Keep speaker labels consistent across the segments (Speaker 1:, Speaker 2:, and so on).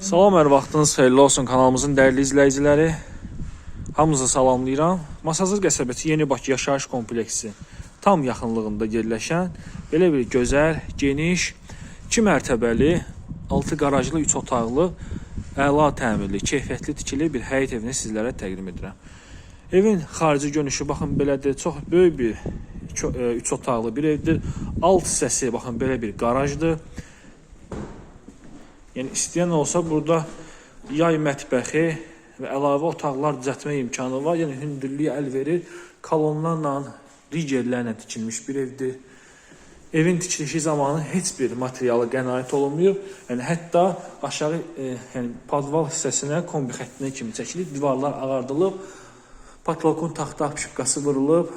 Speaker 1: Salam, hər vaxtınız xeyirli olsun kanalımızın dəyərli izləyiciləri. Hamınızı salamlayıram. Masazır qəsəbəsi Yeni Bakı yaşayış kompleksi tam yaxınlığında yerləşən belə bir gözəl, geniş, 2 mərtəbəli, 6 qarajlı, 3 otaqlı, əla təmirli, keyfiyyətli tikili bir həyət evini sizlərə təqdim edirəm. Evin xarici görünüşü baxın belədir. Çox böyük bir 3 otaqlı bir evdir. Alt hissəsi baxın belə bir qarajdır. Yəni istəyən olsa burada yay mətbəxi və əlavə otaqlar düzəltmə imkanı var. Yəni hündürlüyə əl verir. Kolonlarla, rigerlərlə tikilmiş bir evdir. Evin tikilişi zamanı heç bir materialı qənaət olunmuyor. Yəni hətta aşağı e, yəni podval hissəsinə kombi xəttinə kimi çəkilib, divarlar ağardılıb, patlokun taxta apşıqqası vurulub,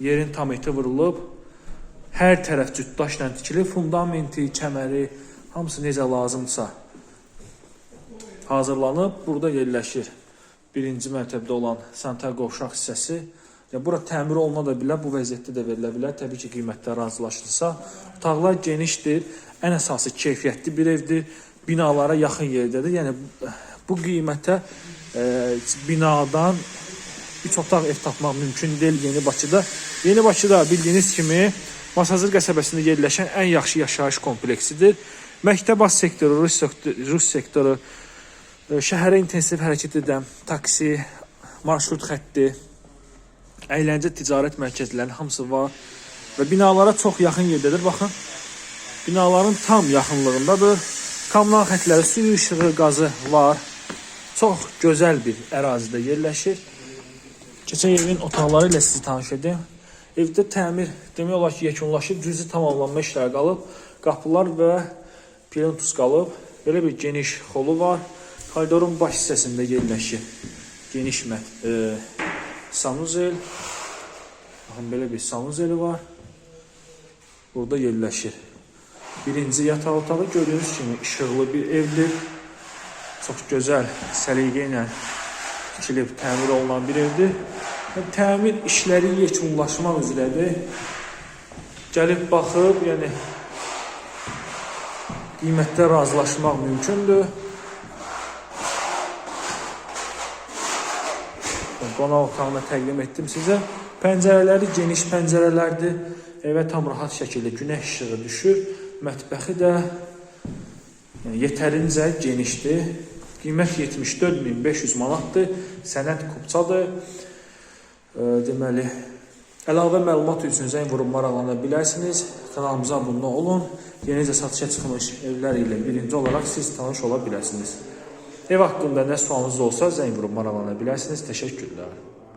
Speaker 1: yerin tam eti vurulub. Hər tərəf cütdaşla tikilib, fundamenti, kəməri, hamısı necə lazımsa hazırlanıb burada yerləşir. Birinci mərtəbədə olan sanitar qovşaq hissəsi. Ya bura təmir oluna da bilər, bu vəziyyətdə də verilə bilər. Təbii ki, qiymətlər razılaşılsa. Otaqlar genişdir. Ən əsası keyfiyyətli bir evdir. Binalara yaxın yerdədir. Yəni bu qiymətə e, binadan 3 otaq ev tapmaq mümkün deyil Yeni Bakıda. Yeni Bakıda bildiyiniz kimi Masazır qəsəbəsində yerləşən ən yaxşı yaşayış kompleksidir. Məktəb az sektoru, rus sektoru, rus sektoru e, şəhərə intensiv hərəkət edən taksi, marşrut xətti, əyləncə ticarət mərkəzlərinin hamısı var və binalara çox yaxın yerdədir. Baxın, binaların tam yaxınlığındadır. Kommunal xətləri, su işığı, qazı var. Çox gözəl bir ərazidə yerləşir. Keçən evin otaqları ilə sizi tanış edim. Evdə təmir demək olar ki, yekunlaşıb, cüzi tamamlanma işləri qalıb. Qapılar və plintus qalıb. Belə bir geniş xolu var. Koridorun baş hissəsində yerləşir. Geniş mət e, sanuzel. Baxın belə bir sanuzeli var. Burada yerləşir. Birinci yataq otağı gördüyünüz kimi işıqlı bir evdir. Çox gözəl, səliqə ilə tikilib təmir olunan bir evdir. Təmir işləri yekunlaşmaq üzrədir. Gəlib baxıb, yəni qiymətdə razılaşmaq mümkündür. Qonaq otağını təqdim etdim sizə. Pəncərələri geniş pəncərələrdir. Evə tam rahat şəkildə günəş işığı düşür. Mətbəxi də yetərincə genişdir. Qiymət 74500 manatdır. Sənəd kupçadır. Deməli, əlavə məlumat üçün zəng vurub maraqlana bilərsiniz. Kanalımıza abunə olun. Yenicə satışa çıxmış evlər ilə birinci olaraq siz tanış ola bilərsiniz. Ev haqqında nə sualınız olsa zəng vurub maraqlana bilərsiniz. Təşəkkürlər.